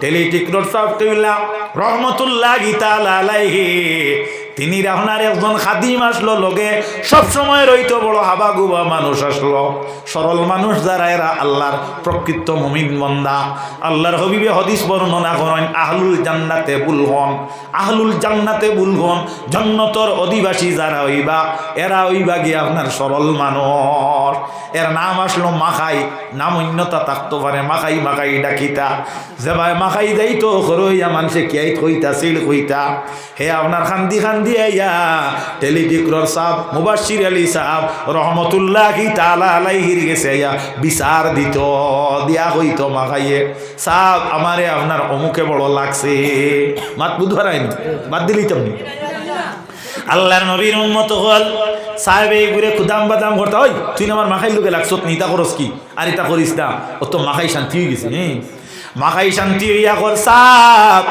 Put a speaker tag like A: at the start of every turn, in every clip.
A: কইলা রহমতুল্লাহ গীতা লালাইহি তিনি আপনার একজন খাদিম আসলো লগে সব সময় রইতো বড় হাবা গুবা মানুষ আসলো। সরল মানুষ যারা, এরা আল্লাহর প্রকৃত মুমিন বন্দা। আল্লাহর হবিবে হদিস বর্ণনা করেন, আহলুল জান্নাতে বুলহন আহলুল জান্নাতে বুলহন জন্নতর অধিবাসী যারা হইবা, এরা হইবা গিয়ে আপনার সরল মানুষ। এর নাম আসলো মাখাই, নাম অন্যতা থাকতে পারে, মাখাই মাখাই ডাকিতা। যে ভাই মাখাই যাইতো তো হরইয়া মানুষে কিয়াই কইতা, সিল কইতা। হে আপনার খান্দি খান্দি আইয়া টেলিটিক্রর সাহ মুবাসির আলী সাহ রহমতুল্লাহ তালা আলাইহির গেছে বিচার দিত, দিয়া হইতো মাখাইয়ে সাহ আমারে আপনার অমুকে বড় লাগছে। মাত বুধবার আইন বাদ দিলি তুমি আল্লাহর নবীর উন্মত হল, সাহেব এই ঘুরে খুদাম বাদাম করতে, ওই, তুই আমার মাখাই লোকে লাগছত নিতা করস কি? আর ইতা করিস না। ও তো মাখাই শান্তি হয়ে গেছে হ্যাঁ মাখাই শান্তি হইয়া কর সাপ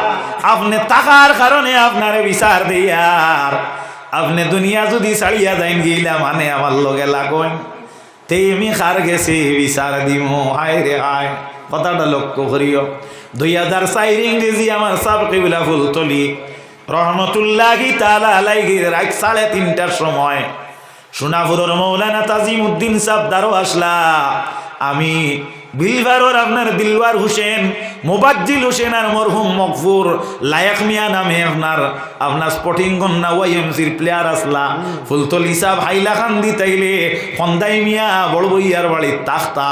A: আপনি টাকার কারণে আপনারে বিচার দিয়ার। আপনি দুনিয়া যদি ছাড়িয়া যাইন গিলা মানে আমার লগে লাগন। তেই আমি খার গেছি, বিচার দিম। হায় রে হায়, কথাটা লক্ষ্য করিও। দুই হাজার চাইর ইংরেজি আমার সাপ কেবিলা ফুল তলি। রহমতুল্লাহি তালা আলাইহি রাত সাড়ে তিনটার সময়। সোনাপুরের মৌলানা তাজিম উদ্দিন সাহ দারো আসলা আমি বিলবারোর আপনার দিলওয়ার হোসেন, মোবাজ্জিল হোসেন আর মরহুম মকফুর, লায়ক মিয়া নামে আপনার আপনার স্পোর্টিং কন্যা ওয়াইএমসির প্লেয়ার আসলা। ফুলতল সাহ হাইলা খান দি তাইলে, খন্দাই মিয়া বড় বইয়ার বাড়ির তাখতা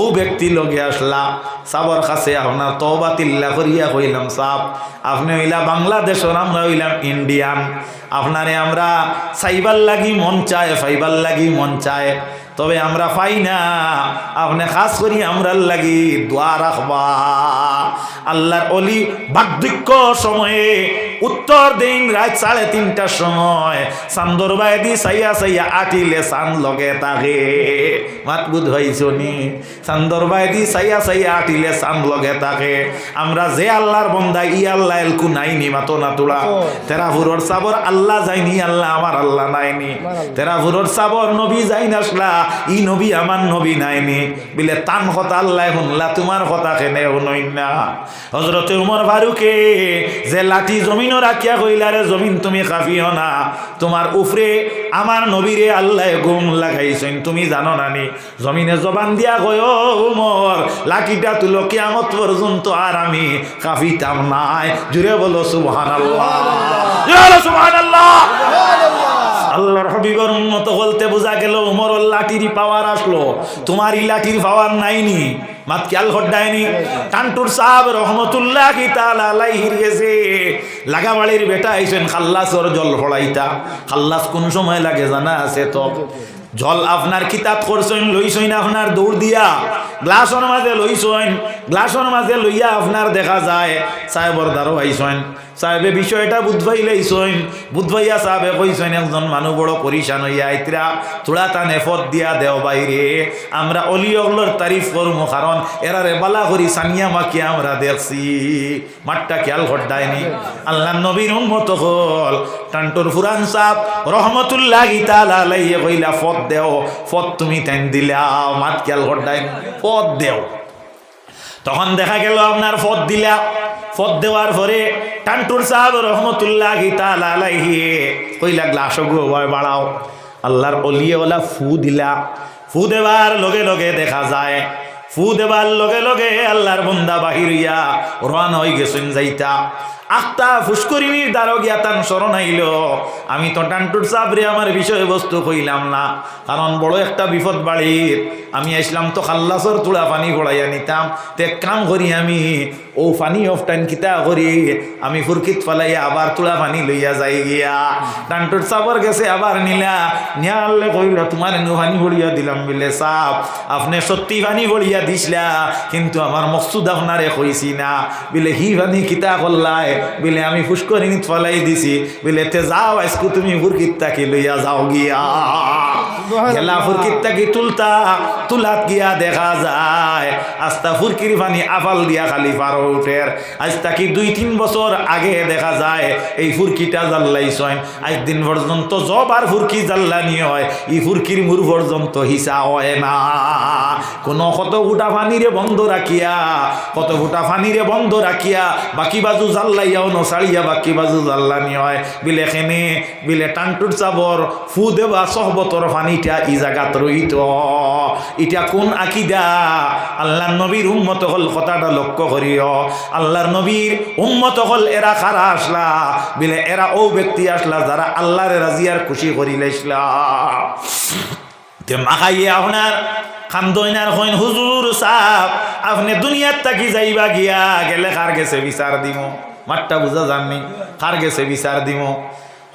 A: ও ব্যক্তি লগে আসলা। সাবর কাছে আপনার তবা তিল্লা করিয়া কইলাম সাপ আপনি হইলা বাংলাদেশের, আমরা হইলাম ইন্ডিয়ান। আপনারে আমরা সাইবার লাগি মন চায়, ফাইবার লাগি মন চায়। তবে আমরা পাই না। আপনি খাস করি আমরার লাগি দোয়া রাখবা। আল্লাহর অলি বার্ধক্য সময়ে উত্তর দিন রাত সাড়ে তিনটার সময় চান্দর বাইদি সাইয়া সাইয়া আটিলে চান লগে তাকে মাত বুধ হয়েছো নি? চান্দর বাইদি সাইয়া সাইয়া আটিলে চান লগে তাকে আমরা যে আল্লাহর বন্দা ই আল্লাহ এলকু নাইনি মাতো না তোলা। তেরা ফুরর সাবর আল্লাহ যায়নি আল্লাহ আমার আল্লাহ নাইনি তেরা ফুরর সাবর নবী যাই নাসলা ই নবী আমার নবী নাইনি বিলে তান কথা আল্লাহ শুনলা তোমার কথা কেনে শুনই না হজরতে উমর ফারুকে যে লাঠি জমিনও রাখিয়া কইলারে জমিন তুমি কাফিও না তোমার উফরে আমার নবীরে আল্লাহ গুম লাগাইছেন তুমি জানো নানি জমিনে জবান দিয়া "ও উমর লাঠিটা তুলো কিয়ামত পর্যন্ত আর আমি কাফিতাম নাই। জুড়ে বলো সুবহান আল্লাহ সুবহান আল্লাহ আল্লাহর হবিবর উন্নত বলতে বোঝা গেল উমর লাঠির পাওয়ার আসলো। তোমার লাঠির পাওয়ার নাইনি মাত গেছে লাগাবাড়ির বেটা আইসেন খাল্লাসর জল ফড়াইতা খাল্লাস কোন সময় লাগে জানা আছে তো? জল আপনার কিতাব করছেন, লইছেন আপনার দৌড় দিয়া। গ্লাসের মাঝে লইছেন, গ্লাসের মাঝে লইয়া আপনার দেখা যায়। সাহেবর দ্বারও আইছেন। সাহেবে বিষয়টা বুধবাই লাইছেন। বুধবাইয়া সাহেবে কইছেন, একজন মানুষ বড় পরিশান হইয়া আইতরা তোরা তা নেফত দিয়া দেও বাইরে। আমরা অলি অগলোর তারিফ করব কারণ এরারে বালা করি সানিয়া মাকে আমরা দেখছি। মাঠটা খেয়াল ঘটায়নি। আল্লাহ নবীর উন্মত হল টান্টুর ফুরান সাহ রহমতুল্লাহ গীতা লাইয়ে কইলা, ফত দেও, ফত তুমি তেন দিলা, মাত খেয়াল ঘটায়নি ফত দেও। তখন দেখা গেল আপনার ফত দিলা। ফত দেওয়ার পরে টান্টুর সাহেব রহমতুল্লাহ গীতা লালাইহি কইলা, গ্লাস ভয় বাড়াও। আল্লাহর অলিয়েওয়ালা ফু দিলা। ফু দেবার লগে লগে দেখা যায়, ফু দেবার লগে লগে আল্লাহর বন্দা বাহির হইয়া রান হয়ে গেছেন যাইতা। আখতা ফুসকরিনীর দ্বারো গিয়া তান স্মরণ আইল। আমি তো টান্টুর সাবরে আমার বিষয়বস্তু কইলাম না, কারণ বড় একটা বিপদ বাড়ির আমি আসলাম তো খাল্লাসর তুলা পানি গড়াইয়া নিতাম, তে কাম করি আমি, ও পানি অফ টাইম কিতা করি? আমি ফুরকিত ফালাইয়া আবার তুলা পানি লইয়া যাই গিয়া। টান্টুর সাবর গেছে আবার নিলা নিয়ালে কইল, তোমার এনু পানি ভরিয়া দিলাম বলে সাপ। আপনি সত্যি পানি ভরিয়া দিসলা, কিন্তু আমার মকসুদ আপনারে কইছি না। বলে, হি পানি কিতা করলাই বলে, আমি ফুসকরিণীত ফলাই দিছি। বলে, তে যাও, আজকে তুমি বুরকির তাকে লইয়া যাও গিয়া। গেলা ফুরকির তাকি তুলতা, তুলাত গিয়া দেখা যায়। আস্তা ফুরকির পানি আফাল দিয়া খালি পার উঠের আজ তাকি দুই, তিন বছর আগে দেখা যায়, এই ফুরকিটা জ্বাল্লাইছেন আজ দিন পর্যন্ত জবার ফুরকি জ্বাল্লানি হয়। এই ফুরকির মুর পর্যন্ত হিসা হয় না। কোনো কত ফুটা পানিরে বন্ধ রাখিয়া, কত ফুটা পানিরে বন্ধ রাখিয়া, বাকি বাজু জ্বাল্লাইয়াও নসাড়িয়া বাকি বাজু জ্বাল্লানি হয়। বিলে খেনে, বিলে টানটুর চাবর ফু দেবা সহবতর পানিটা ই জাগাত রইত ইটা কোন আকিদা? আল্লাহ নবীর উম্মত হল কথাটা লক্ষ্য করিও। আল্লাহর নবীর উম্মত হল এরা খারা আসলা, বিলে এরা ও ব্যক্তি আসলা যারা আল্লাহরে রাজিয়ার খুশি মাখাইয়ে আপনার খান্দইনার হইন হুজুর সাহ আপনি দুনিয়ার তাকি যাইবা গিয়া, গেলে কার গেছে বিচার দিব মাঠটা বুঝা জাননি কার গেছে বিচার দিব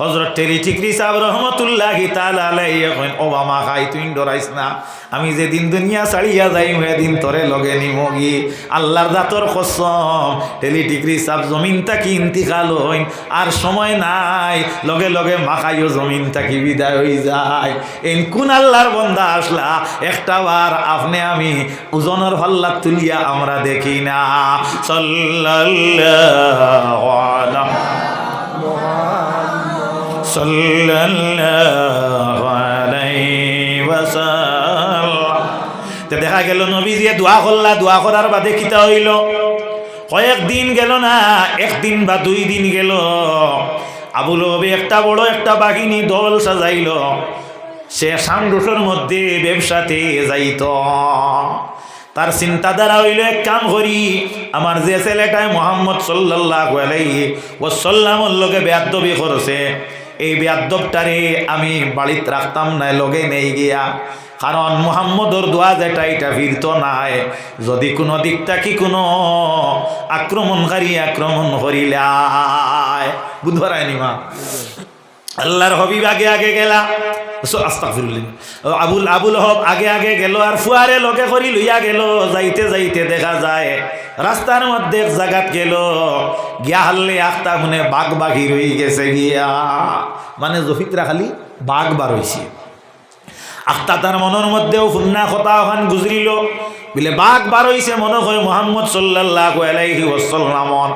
A: হজরত টেরি ঠিকরি সাহেব রহমতুল্লাহ তালাই এখন ওবামা খাই, তুই ডরাইস না। আমি যেদিন দুনিয়া ছাড়িয়া যাই দিন তরে লগে নিমগি আল্লাহর দাতর কসম টেলি টিকরি সাহেব জমিন তাকি ইন্তিকাল হইন? আর সময় নাই, লগে লগে মাখাইও জমিন তাকি বিদায় হয়ে যায়। এন কোন আল্লাহর বন্দা আসলা? একটা বার আপনি আমি ওজনের ভাল্লা তুলিয়া আমরা দেখি না। আলা সাল্লাল্লাহু আলাইহি ওয়াসাল্লাম। তে দেখা গেল নবী যে দোয়া করলা, দোয়া করার বাদে কিতা হইল। কয়েকদিন গেল না একদিন বা দুই দিন গেল। আবুল একটা বড় একটা বাঘিনী দল সাজাইল। সে সামরুষের মধ্যে ব্যবসাতে যাইত। তার চিন্তাধারা হইল, এক কাম করি, আমার যে ছেলেটায় মোহাম্মদ সাল্লাহ আলাইহি ওসাল্লামর লগে বেয়াদবি করছে। এই বেয়াদবটারে আমি বাড়িত রাখতাম না, লগে নেই গিয়া। কারণ মোহাম্মদর দোয়া যেটা, এটা ফিরত নাই। যদি কোনো দিকটা কি কোনো আক্রমণকারী আক্রমণ করিলায়। বুধবার আইনি মা? আল্লাহর হবিব আগে আগে গেলা। আবুল আবুল হব আগে আগে গেল আর ফুয়ারে লগে করি লইয়া গেল। যাইতে যাইতে দেখা যায়, রাস্তার মধ্যে এক জায়গাত গেল। গিয়া হাল্লে আখতা মনে বাঘ বাঘি রই গেছে গিয়া। মানে জফিতরা খালি বাঘ বার হইছে। আখতা তার মনের মধ্যেও ফুন্না কথা ওখান গুজরিল বলে, বাঘ বার হইছে মনে হয় মোহাম্মদ সাল্লাহ আলাইহি ওয়াসাল্লামর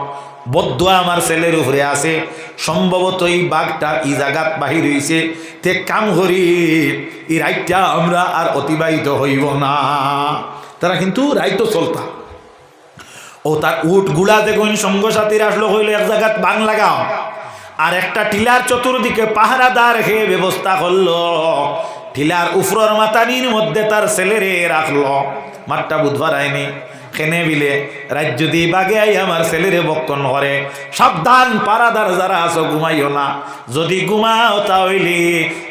A: বদুয়া আমার ছেলের উপরে আছে। সম্ভবত এই বাঘটা ই জাগাত বাহির হইছে। তে কাম করি, এই রাইটটা আমরা আর অতিবাহিত হইব না। তারা কিন্তু রাইতো চলতা। ও তার উটগুলা দেখুন সঙ্গ সাথীর আসলো হইল এক জায়গাত বাং লাগাও। আর একটা টিলার চতুর্দিকে পাহারাদার খেয়ে ব্যবস্থা করল। টিলার উফরর মাতানির মধ্যে তার ছেলেরে রাখল। মাঠটা বুধবার আইনি। খেনে বিলে রাজ্য দিয়ে বাগে আই আমার ছেলেরে বক্ষণ করে। সাবধান পারাদার যারা আছো, ঘুমাইও না। যদি ঘুমাও তাহলে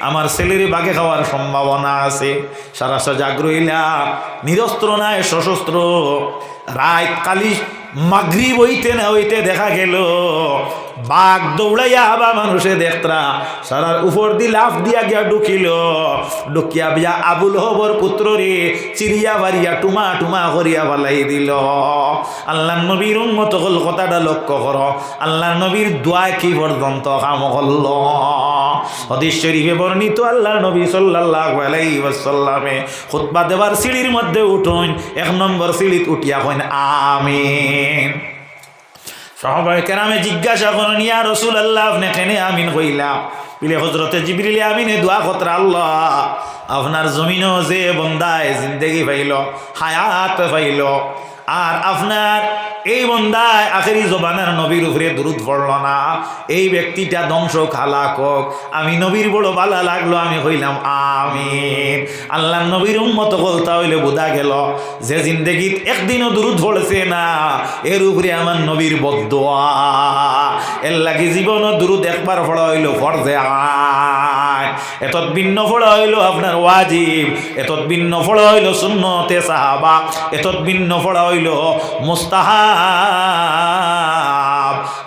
A: আমার ছেলেরে বাগে খাওয়ার সম্ভাবনা আছে। সারা সজাগ রইলা, নিরস্ত্র নাই, সশস্ত্র। রাত কালি মাগরিব হইতে না হইতে দেখা গেল বাঘ দৌড়াইয়া আবা মানুষে দেখতরা। সারার উপর দি লাফ দিয়া গিয়া ঢুকিল। ঢুকিয়া বিয়া আবুল হবর পুত্র রে চিরিয়া বাড়িয়া টুমা টুমা করিয়া বালাই দিল। আল্লাহ নবীর উন্মত হল কথাটা লক্ষ্য কর। আল্লাহ নবীর দোয়া কি পর্যন্ত কাম করল? হদিস শরীফে বর্ণিত আল্লাহ নবী সাল্লাল্লাহু আলাইহি ওয়াসাল্লামে খুতবা দেওয়ার সিঁড়ির মধ্যে উঠুন। এক নম্বর সিঁড়িত উঠিয়া কইন, আমিন। সহবাই কেরামে জিজ্ঞাসা করুন ইয়া রসুল আল্লাহ আপনি কেনে আমিন কইলাম। বিলে হজরতে জিবরিলে আমিনে দোয়া কতরা আল্লাহ। আপনার জমিনও যে বন্দায় জিন্দেগি পাইল, হায়াত পাইল, আর আপনার এই বন্দায় আখেরি জবানের নবীর উপরে দূরত পড়ল না। এই ব্যক্তিটা ধ্বংস খালাক হোক আমি নবীর বড় বালা লাগল, আমি হইলাম আমিন। আল্লাহ নবীর উন্মত বলতা হইলে বোঝা গেল, যে জিন্দগিত একদিনও দূরত পড়েছে না, এর উপরে আমার নবীর বদোয়া এর লাগি জীবনও দূরত একবার পড়া হইল ফরজে আয় এতত ভিন্ন ফড়া হইল আপনার ওয়াজিব এতত ভিন্ন ফড়া হইল সুন্নতে সাহাবা এতত ভিন্ন ফড়া হইল মুস্তাহাব।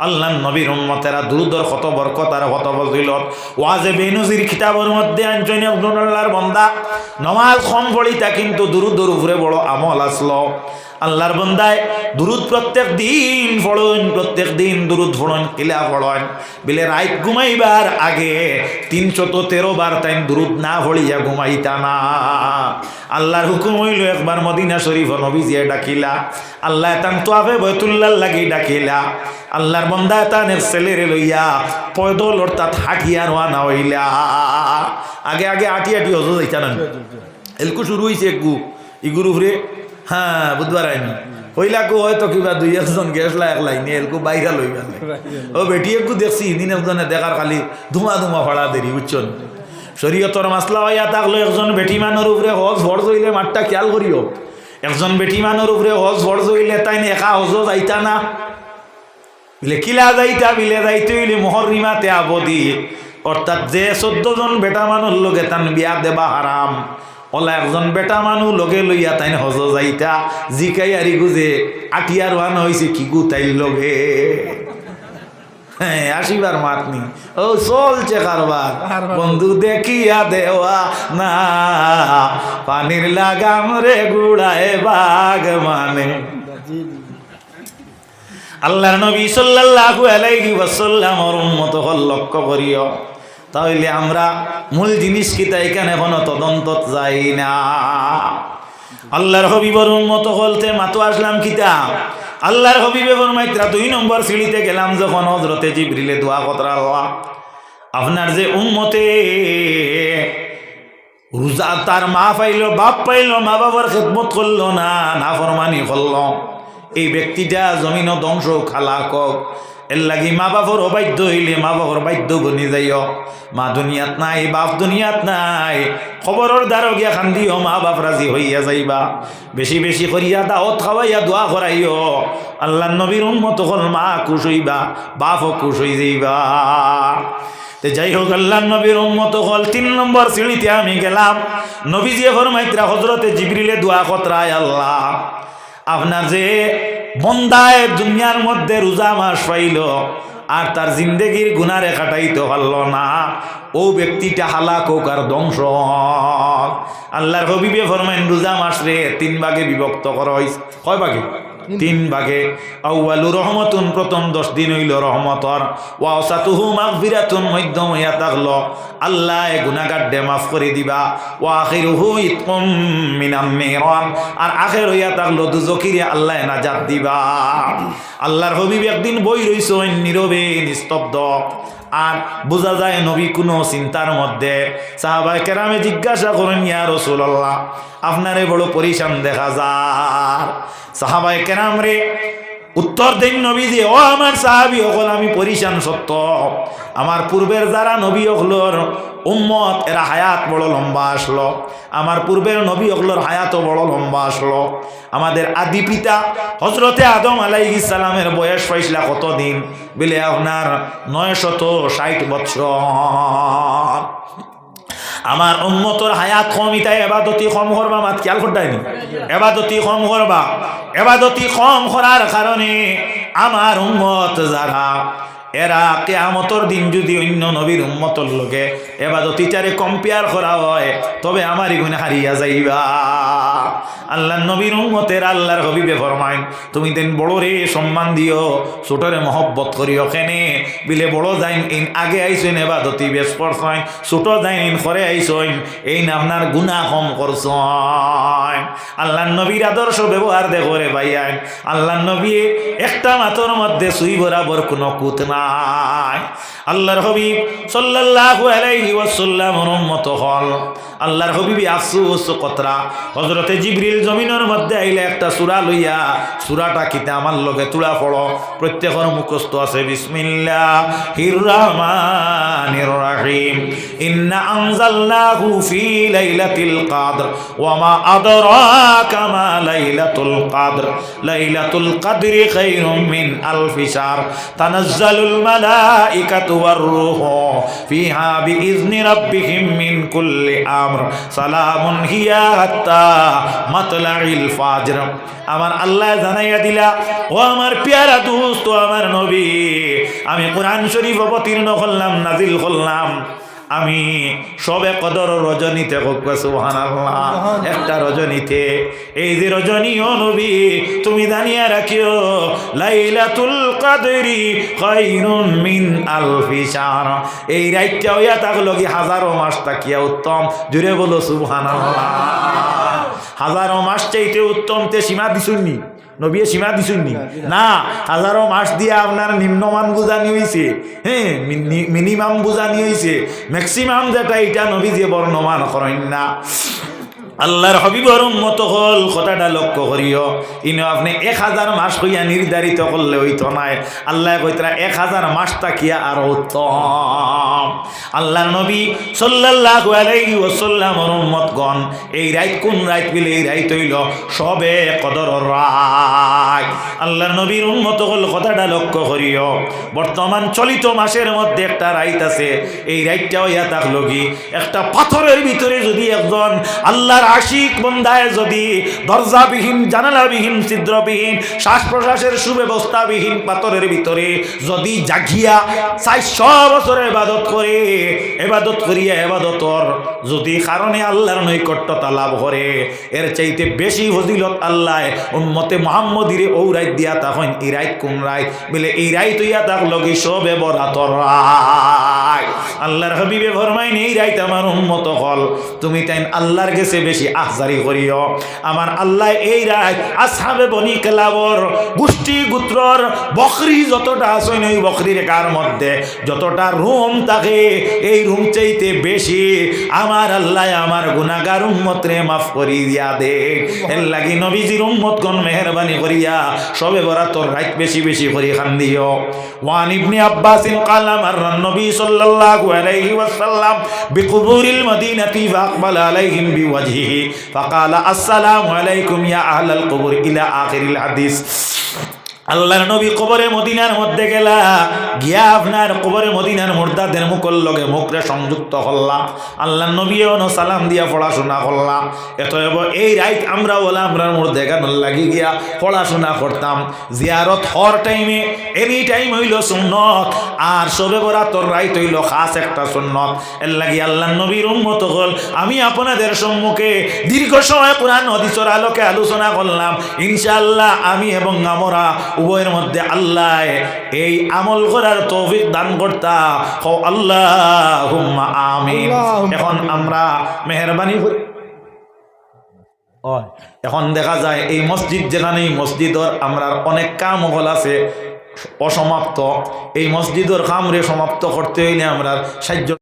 A: আল্লাহ নবীর উম্মতেরা দুরুদর কত বরকত আর কত ওয়াজে বেনুজির কিতাবের মধ্যে আনছনি আব্দুল্লাহর বন্দা। নমাজ কম পড়িতা কিন্তু দুরুদর উপরে বড় আমল আসলো। আল্লাহর বন্দায় দুরুদ প্রত্যেক দিন ফড়ন প্রত্যেক দিন দুরুদ ফড়ন কিলা ফড়ন বিলে রাত ঘুমাইবার আগে তিনশত তেরো বার টাইম দুরুদ না পড়িয়া ঘুমাইতা না। আল্লাহর হুকুম হইল একবার মদিনা শরীফ নবীজিয়ে ডাকিলা। আল্লাহ তান তো আবে বয়তুল্লাহ লাগি ডাকিলা। আল্লাহর বন্দা তানের ছেলেরে লইয়া পয়দল অর্থাৎ হাঁটিয়া রওনা হইলা। আগে আগে আটি আটি হজো যাইতা না এলকু শুরু হয়েছে একগু। ইগুরু ফুরে হ্যাঁ বুধবার আইনি। হইলাকু হয়তো কিবা দুই একজন গেছলা এক লাইনে এলকু বাইরা লই গেল। ও বেটি, একটু দেখছি দিন একজনে দেখার খালি ধুমা ধুমা ফড়া দেরি বুঝছন শরীয়তর মাসলা হইয়া থাকল একজন বেটি মানের উপরে হজ ভর হইলে মাঠটা খেয়াল করিও একজন বেটি মানের উপরে হজ ভর হইলে তাই একা হজ যাইতা না। বিলে কিলা যাইতা, বিলে যাইতে হইলে মহরিমাতে আবদি। অর্থাৎ যে চোদ্দ জন বেটা মানুষ লগে তান বিয়া দেবা হারাম ওলা একজন বেটা মানুষ লগে লইয়া তাই হজ যাইতা। জিকাই আরি গুজে আটিয়ার ওয়ান হয়েছে কি গু তাই লগে। হ্যাঁ আসিবার মাত নি। ও চলছে কারবার বন্ধু দেখিয়া দেওয়া না। পানির লাগাম রে গুড়ায় বাগ মানে। আল্লাহর নবী সাল্লাল্লাহু আলাইহি ওয়াসাল্লাম ওর উম্মত হল লক্ষ্য করিও তাহলে আমরা মূল জিনিস কিতা এখানে এখনও তদন্ত যাই না। আল্লাহর হবিবর উম্মত হলতে মাতো আসলাম কিতা আল্লাহর হবিবে ফরমাইত্রা দুই নম্বর সিঁড়িতে গেলাম যখন হজরতে জিবরিলে দোয়া কতরা হওয়া। আপনার যে উন্মতে রোজা তার মা পাইল, বাপ পাইল, মা বাবার খেদমত করল না না ফরমানি করল। এই ব্যক্তিটা জমিন ধ্বংস খালা কক এর লাগি মা বাপর অবাধ্য হইলে মা বাপর বাধ্য বনি যাইও। মা দুনিয়াত নাই, বাপ দুনিয়াত নাই। খবরের দ্বারা গিয়া খান্দিও মা বাপ রাজি হইয়া যাইবা। বেশি বেশি করিয়া দাওত খাওয়াইয়া দোয়া করাইও। আল্লাহ নবীর উন্মত হল মা খুশ হইবা, বাপও খুশ হই যাইবা। যাই হোক, আল্লাহ নবীর উম্মত হল তিন নম্বর সিঁড়িতে আমি গেলাম। নবীজি ফরমাইত্রা হজরতে জিবরিলে দোয়া কতরায় আল্লাহ? আপনার যে বন্দায় দুনিয়ার মধ্যে রোজা মাস পাইল আর তার জিন্দেগির গুনারে কাটাইতে পারল না। ও ব্যক্তিটা হালাক হোক আর ধ্বংস। আল্লাহর হবিবে ফরমাইন, রোজা মাস রে তিন ভাগে বিভক্ত করা হয়েছে কয় ভাগে? তিন ভাগে। আউয়ালু রহমতুন, প্রথম দশ দিন হইল রহমতর ওয়াসাতুহু মাগফিরাতুন, মধ্যম হইয়া থাকল। আল্লাহ গুনাহগার দে মাফ করে দিবা। ওয়া আখিরুহু ইতকুম মিনাম নিরান আর আখের হইয়া থাকল দুজকিরে আল্লাহ নাজাত দিবা। আল্লাহর হবিব একদিন বই রইছেন নীরবে নিস্তব্ধ। আর বোঝা যায় নবী কোনো চিন্তার মধ্যে। সাহাবাই কেরামে জিজ্ঞাসা করেন, ইয়া রসুল্লাহ আপনারে বড় পরিশান দেখা যায় সাহাবাই কেরাম রে উত্তর দিন নবী যে ও আমার সাহাবি অকল আমি পরিশান সত্য। আমার পূর্বের যারা নবী অকলর উম্মত, এরা হায়াত বড় লম্বা আসলো। আমার পূর্বের নবী অকলর হায়াতও বড় লম্বা আসলো। আমাদের আদি পিতা হজরতে আদম আলাই ইসালামের বয়স পাইছিলা কতদিন বলে, আপনার নয় শত ষাট বছর আমার উম্মতর হায়াত কম, ইতাই এবাদতি কম করবা, মাত খেয়াল করতাইনি এবাদতি কম করবা, এবাদতি কম করার কারণে আমার উম্মত যারা, এরা কেয়ামতর দিন যদি অন্য নবীর উম্মতর লোকে এবাদতিটারে কম্পেয়ার করা হয়, তবে আমার গুণে হারিয়া যাইবা। আল্লাহ নবীর উম্মতের আল্লাহর হবিবে ফরমাইন। তুমি দেন বড় রে, সম্মান দিও, ছোটরে মহব্বত করিও, কেনে? বিলে বড় যাইন, ইন আগে আইসইন এবাদতি বেশ করছইন ছোট যাইন, ইন করে আইসইন, এই আপনার গুণা কম করছইন। আল্লাহ নবীর আদর্শ ব্যবহার দেখো রে ভাইয়াই আল্লাহ নবী একটা মাতর মধ্যে সুই বরাবর কোনো কুত নাই। আল্লাহর হবিব সাল্লাল্লাহু আলাইহি ওয়াসাল্লাম উম্মত হল। আল্লাহর হবিবি আফসুস কতরা। হযরতে জিবরিল জমিনের মধ্যে আইলে একটা সূরা লইয়া সূরাটা কিতে আমার লগে তুলা পড়ো। প্রত্যেকের মুখস্থ আছে বিসমিল্লাহির রহমানির রহিম। ইন্না আনজালনাহু ফি লাইলাতিল কদর। ওয়া মা আদরাকা মা লাইলাতুল কদর। লাইলাতুল কদরি খায়রুম মিন আলফি শাহর। তানাজ্জালুল মালাইকাতু ওয়ার রূহু। ফিহা বিইذনি রাব্বিহিম মিন কুল্লি আমর। সালামুন হিয়া হাত্তা মাতলাইল ফাজর। আমার আল্লাহ জানাইয়া দিলা ও আমার পেয়ারা দোস্ত আমার নবী আমি কোরআন শরীফ অবতীর্ণ করলাম নাজিল করলাম। আমি সবে কদর রজনীতে সুহান একটা রজনীতে। এই যে রজনী ও নবী তুমি জানিয়া রাখিও লাইলাতুল কাদরি খায়রুন মিন আলফি শাহর। এই রাইটটা হইয়া থাকল কি হাজারো মাস তাকিয়া উত্তম। জুড়ে বলো সুবহানাল্লাহ। হাজারো মাস চাইতে উত্তম তে সীমা দিছুননি। নবীয়ে সীমা দিছুননি। না, হাজারো মাস দিয়ে আপনার নিম্নমান বুঝানি হয়েছে হ্যাঁ মিনিমাম বুঝানি হয়েছে ম্যাক্সিমাম যেটা এটা নবী যে বর্ণমান করেন না। আল্লাহর হবিবর উন্মত হল, কথাটা লক্ষ্য করিও। ইনো আপনি এক হাজার মাস হইয়া নির্ধারিত করলে হইতো নাই। আল্লাহ কইতরা, এক হাজার মাস তাকিয়া আর উত্তম। আল্লাহ নবী সাল্লাল্লাহু আলাইহি ওয়াসাল্লামর উম্মতগণ, এই রাত কোন রাত বিলে এই রাত হইল? সবে কদর রাত। আল্লাহর নবীর উন্মত হল, কথাটা লক্ষ্য করিও। বর্তমান চলিত মাসের মধ্যে একটা রাইত আছে। এই রাইতটা হইয়া থাকল কি? একটা পাথরের ভিতরে যদি একজন আল্লাহর আশিক বন্দায় যদি দরজাবিহীন, জানালাবিহীন, ছিদ্রবিহীন শ্বাস প্রশ্বাসের সুব্যবস্থাবিহীন পাথরের ভিতরে যদি জাগিয়া চারশো বছর এবাদত করে এবাদত করিয়া এবাদতর যদি কারণে আল্লাহর নৈকট্যতা লাভ করে, এর চাইতে বেশি ফজিলত আল্লাহ উম্মতে মোহাম্মদিরে ও রাইত দিয়া তখন এই রাইত কোন রাইত বলে, এই রাইত হইয়া তাক লগে সবে বরাতর রায়। আল্লাহর হাবিবে ফরমাইন, এই রাইত আমার উম্মত হল। তুমি তাই আল্লাহর গেছে বেশি আহজারি করিও। আমার আল্লাহ এই রায় আসাবে বনি কেলাবর, গোষ্ঠী গুত্রর বকরি যতটা আছে ওই বকরির কার মধ্যে, যতটা রুম থাকে, এই রুম চাইতে বেশি আমার আল্লাহ আমার গুনাগার উম্মত রে মাফ করি দিয়া দে। এর লাগি নবীজির উম্মত কোন মেহরবানি করিয়া সবে বরা তোর রাইত বেশি বেশি করি খান দিও ওয়ান ইবনে আব্বাসিন কালাম আর নবী সাল্লাল্লাহু আলাইহি ওয়াসাল্লাম বিকুবুরিল মদিনাতি ফাকবাল আলাইহিম বিওয়াজহিহি ফাকালা আসসালামু আলাইকুম ইয়া আহলাল কুবুর ইলা আখিরিল হাদিস আল্লাহর নবী কবরে মদিনার মধ্যে গেলা, গিয়া আপনার কবরে মদিনার মুর্দাদের মুখর লগে মুখরে সংযুক্ত করলাম আল্লাহর নবীও সালাম দিয়া পড়াশোনা করলাম এতএব এই রাইত আমরা বলে আমরা মুর্দে গান লাগি গিয়া পড়াশোনা করতাম। জিয়ারত হর টাইমে এনি টাইম হইল সুন্নত, আর সবে বরা তোর রাইত হইল খাস একটা সুন্নত। এর লাগি আল্লাহ নবীর উন্মত হল, আমি আপনাদের সম্মুখে দীর্ঘ সময় কোরআন, হদিসর আলোকে আলোচনা করলাম। ইনশাআল্লাহ আমি এবং আমরা উভয়ের মধ্যে আল্লাহ এই আমল করার তৌফিক দান করতা। হো আল্লাহ আমিন। এখন আমরা মেহরবানি করি। এখন দেখা যায় এই মসজিদ যেখানে এই মসজিদর আমরা অনেক কাম হল আছে অসমাপ্ত। এই মসজিদর কামরে সমাপ্ত করতে হইলে আমরা সাহায্য